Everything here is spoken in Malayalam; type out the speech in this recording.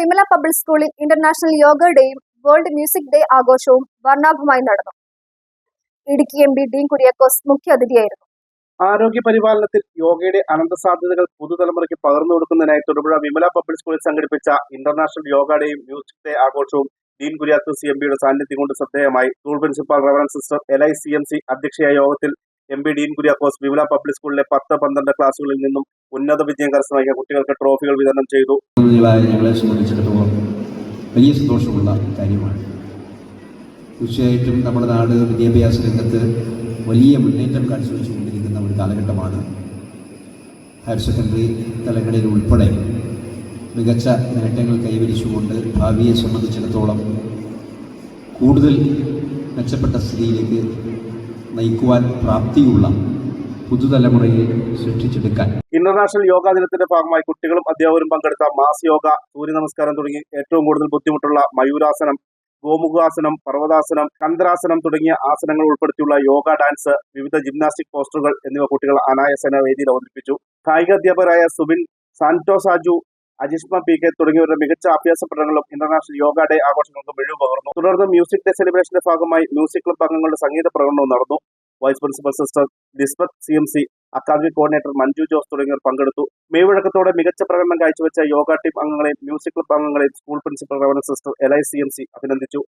വിമല പബ്ലിക് സ്കൂളിൽ ഇന്റർനാഷണൽ യോഗ ഡേയും വേൾഡ് മ്യൂസിക് ഡേ ആഘോഷവും വർണാഭമായി നടന്നു. ഇടുക്കി എം പി ഡീൻ കുര്യാക്കോസ് മുഖ്യാതിഥിയായിരുന്നു. ആരോഗ്യ പരിപാലനത്തിൽ യോഗയുടെ അനന്ത സാധ്യതകൾ പുതുതലമുറയ്ക്ക് പകർന്നു കൊടുക്കുന്നതിനായി തൊടുപുഴ വിമല പബ്ലിക് സ്കൂളിൽ സംഘടിപ്പിച്ച ഇന്റർനാഷണൽ യോഗ ഡേയും മ്യൂസിക് ഡേ ആഘോഷവും ഡീൻ കുര്യാക്കോസ് എം പിയുടെ സാന്നിധ്യം കൊണ്ട് ശ്രദ്ധേയമായി. School principal reverend sister L I C M C അധ്യക്ഷയായ യോഗത്തിൽ M B Dean Kuriakose Vimala public സ്കൂളിലെ പത്ത് പന്ത്രണ്ട് ക്ലാസുകളിൽ നിന്നും ഉന്നത വിജയം കരസ്ഥമാക്കിയ കുട്ടികൾക്ക് ട്രോഫികൾ വിതരണം ചെയ്തു. ഞങ്ങളെ സംബന്ധിച്ചിടത്തോളം വലിയ സന്തോഷമുള്ള കാര്യമാണ്. തീർച്ചയായിട്ടും നമ്മുടെ നാട് വിദ്യാഭ്യാസ രംഗത്ത് വലിയ മുന്നേറ്റം കാഴ്ചവെച്ചുകൊണ്ടിരിക്കുന്ന ഒരു കാലഘട്ടമാണ്. ഹയർ സെക്കൻഡറി തലങ്ങളിൽ ഉൾപ്പെടെ മികച്ച നേട്ടങ്ങൾ കൈവരിച്ചുകൊണ്ട് ഭാവിയെ സംബന്ധിച്ചിടത്തോളം കൂടുതൽ മെച്ചപ്പെട്ട സ്ഥിതിയിലേക്ക് നയിക്കുവാൻ പ്രാപ്തിയുള്ള പുതുതലമുറയെ സൃഷ്ടിച്ചെടുക്കാൻ. ഇന്റർനാഷണൽ യോഗ ദിനത്തിന്റെ ഭാഗമായി കുട്ടികളും അധ്യാപകരും പങ്കെടുത്ത മാസ് യോഗ സൂര്യ നമസ്കാരം തുടങ്ങി ഏറ്റവും കൂടുതൽ ബുദ്ധിമുട്ടുള്ള മയൂരാസനം ഗോമുഖാസനം പർവതാസനം കന്ദ്രാസനം തുടങ്ങിയ ആസനങ്ങൾ ഉൾപ്പെടുത്തിയുള്ള യോഗ ഡാൻസ് വിവിധ ജിംനാസ്റ്റിക് പോസ്റ്ററുകൾ എന്നിവ കുട്ടികൾ അനായാസന വേദിയിൽ അവതരിപ്പിച്ചു. കായിക അധ്യാപകരായ സുബിൻ സാന്റോ സാജു അജിഷ്മ പി കെ തുടങ്ങിയവരുടെ മികച്ച അഭ്യാസ പഠനങ്ങളും ഇന്റർനാഷണൽ യോഗ ഡേ ആഘോഷങ്ങൾക്ക് മിഴിവ് പകർന്നു. തുടർന്ന് മ്യൂസിക് ഡേ സെലിബ്രേഷന്റെ ഭാഗമായി മ്യൂസിക് ക്ലബ് അംഗങ്ങളുടെ സംഗീത പ്രകടനവും നടന്നു. Vice principal sister Lisbeth C M C academic coordinator Manju Jose തുടങ്ങിയവർ പങ്കെടുത്തു. മെയ്വഴക്കത്തോടെ മികച്ച പ്രകടനം കാഴ്ചവെച്ച യോഗ ടീം അംഗങ്ങളെയും മ്യൂസിക് ക്ലബ് അംഗങ്ങളെയും school principal reverend sister L I C M C അഭിനന്ദിച്ചു.